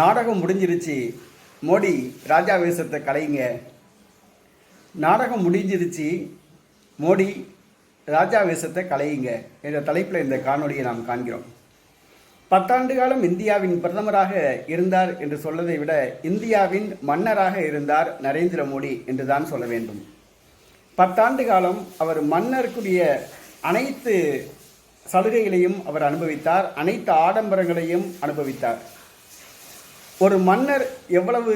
நாடகம் முடிஞ்சிருச்சு. மோடி ராஜா வேஷத்தை கலைங்க. நாடகம் முடிஞ்சிருச்சு. மோடி ராஜா வேஷத்தை கலையுங்க என்ற தலைப்பில் இந்த காணொளியை நாம் காண்கிறோம். பத்தாண்டு காலம் இந்தியாவின் பிரதமராக இருந்தார் என்று சொல்வதை விட இந்தியாவின் மன்னராக இருந்தார் நரேந்திர மோடி என்று தான் சொல்ல வேண்டும். பத்தாண்டு காலம் அவர் மன்னருக்குரிய அனைத்து சலுகைகளையும் அவர் அனுபவித்தார் அனைத்து ஆடம்பரங்களையும் அனுபவித்தார். ஒரு மன்னர் எவ்வளவு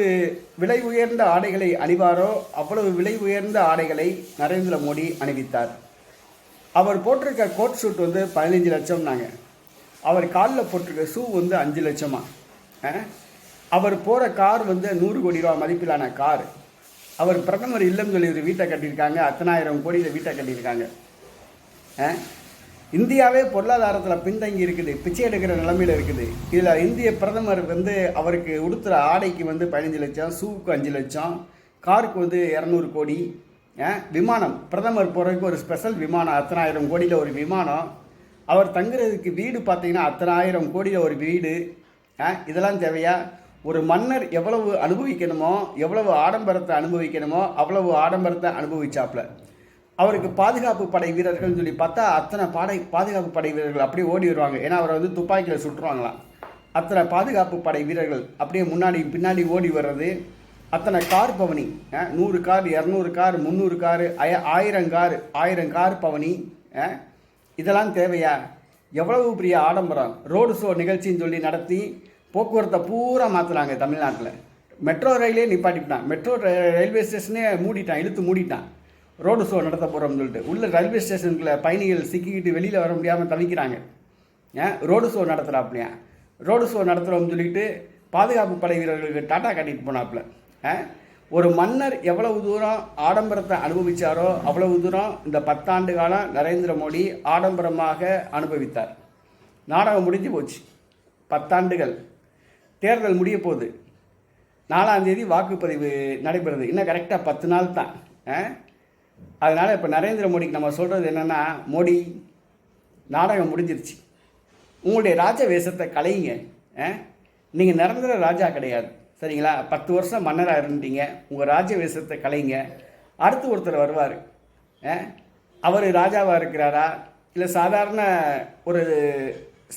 விலை உயர்ந்த ஆடைகளை அணிவாரோ அவ்வளவு விலை உயர்ந்த ஆடைகளை நரேந்திர மோடி அணிவித்தார். அவர் போட்டிருக்க கோட் ஷூட் வந்து பதினஞ்சு லட்சம்னாங்க. அவர் காலில் போட்டிருக்க ஷூ வந்து அஞ்சு லட்சமா? அவர் போகிற கார் வந்து நூறு கோடி ரூபா மதிப்பிலான கார். அவர் பிரதமர் இல்லம் சொல்லி ஒரு வீட்டை கட்டியிருக்காங்க. அத்தனாயிரம் கோடியில் வீட்டை கட்டியிருக்காங்க. இந்தியாவே பொருளாதாரத்தில் பின்தங்கி இருக்குது பிச்சை எடுக்கிற நிலைமையில் இருக்குது. இதில் இந்திய பிரதமர் வந்து அவருக்கு உடுத்துகிற ஆடைக்கு வந்து பதினஞ்சு லட்சம் ஷூவுக்கு அஞ்சு லட்சம் காருக்கு வந்து இரநூறு கோடி விமானம். பிரதமர் போகிறதுக்கு ஒரு ஸ்பெஷல் விமானம் அத்தனாயிரம் கோடியில் ஒரு விமானம். அவர் தங்குறதுக்கு வீடு பார்த்தீங்கன்னா அத்தனாயிரம் கோடியில் ஒரு வீடு. இதெல்லாம் தேவையா? ஒரு மன்னர் எவ்வளவு அனுபவிக்கணுமோ எவ்வளவு ஆடம்பரத்தை அனுபவிக்கணுமோ அவ்வளவு ஆடம்பரத்தை அனுபவிச்சாப்ல. அவருக்கு பாதுகாப்பு படை வீரர்கள்னு சொல்லி பார்த்தா அத்தனை பாடை பாதுகாப்பு படை வீரர்கள் அப்படியே ஓடி வருவாங்க. ஏன்னா அவரை வந்து துப்பாக்கியில் சுட்டுருவாங்களாம். அத்தனை பாதுகாப்பு படை வீரர்கள் அப்படியே முன்னாடி பின்னாடி ஓடி வர்றது. அத்தனை கார் பவனி நூறு கார் இரநூறு கார் முந்நூறு கார் ஆய- ஆயிரம் கார் ஆயிரம் கார் பவனி இதெல்லாம் தேவையா? எவ்வளவு பெரிய ஆடம்பரம். ரோடு ஷோ நிகழ்ச்சின்னு சொல்லி நடத்தி போக்குவரத்தை பூரா மாற்றுறாங்க தமிழ்நாட்டில். மெட்ரோ ரயிலே நிப்பாட்டிட்டான். மெட்ரோ ரயில்வே ஸ்டேஷனே மூடிட்டான் இழுத்து மூடிட்டான். ரோடு ஷோ நடத்த போகிறோம்னு சொல்லிட்டு. உள்ள ரயில்வே ஸ்டேஷனுக்குள்ள பயணிகள் சிக்கிக்கிட்டு வெளியில் வர முடியாமல் தவிக்கிறாங்க. ஏன் ரோடு ஷோ நடத்துகிறாப்லையா ரோடு ஷோ நடத்துகிறோம்னு சொல்லிட்டு பாதுகாப்பு படை வீரர்களுக்கு டாட்டா காட்டிட்டு போனாப்புல. ஆ? ஒரு மன்னர் எவ்வளவு தூரம் ஆடம்பரத்தை அனுபவித்தாரோ அவ்வளவு தூரம் இந்த பத்தாண்டு காலம் நரேந்திர மோடி ஆடம்பரமாக அனுபவித்தார். நாடகம் முடிஞ்சு போச்சு. பத்தாண்டுகள். தேர்தல் முடிய போகுது. நாலாம் தேதி வாக்குப்பதிவு நடைபெறுது. இன்னும் கரெக்டாக பத்து நாள் தான். அதனால் இப்போ நரேந்திர மோடிக்கு நம்ம சொல்கிறது என்னென்னா மோடி நாடகம் முடிஞ்சிருச்சு. உங்களுடைய ராஜ வேஷத்தை கலையுங்க நீங்கள் நிரந்தர ராஜா கிடையாது. சரிங்களா? பத்து வருஷம் மன்னராக இருந்தீங்க உங்கள் ராஜ வேஷத்தை கலைங்க அடுத்து ஒருத்தர் வருவார். அவர் ராஜாவாக இருக்கிறாரா? இல்லை சாதாரண ஒரு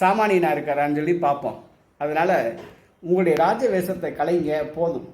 சாமானியனாக இருக்காரான்னு சொல்லி பார்ப்போம். அதனால் உங்களுடைய ராஜ வேஷத்தை கலைங்க போதும்.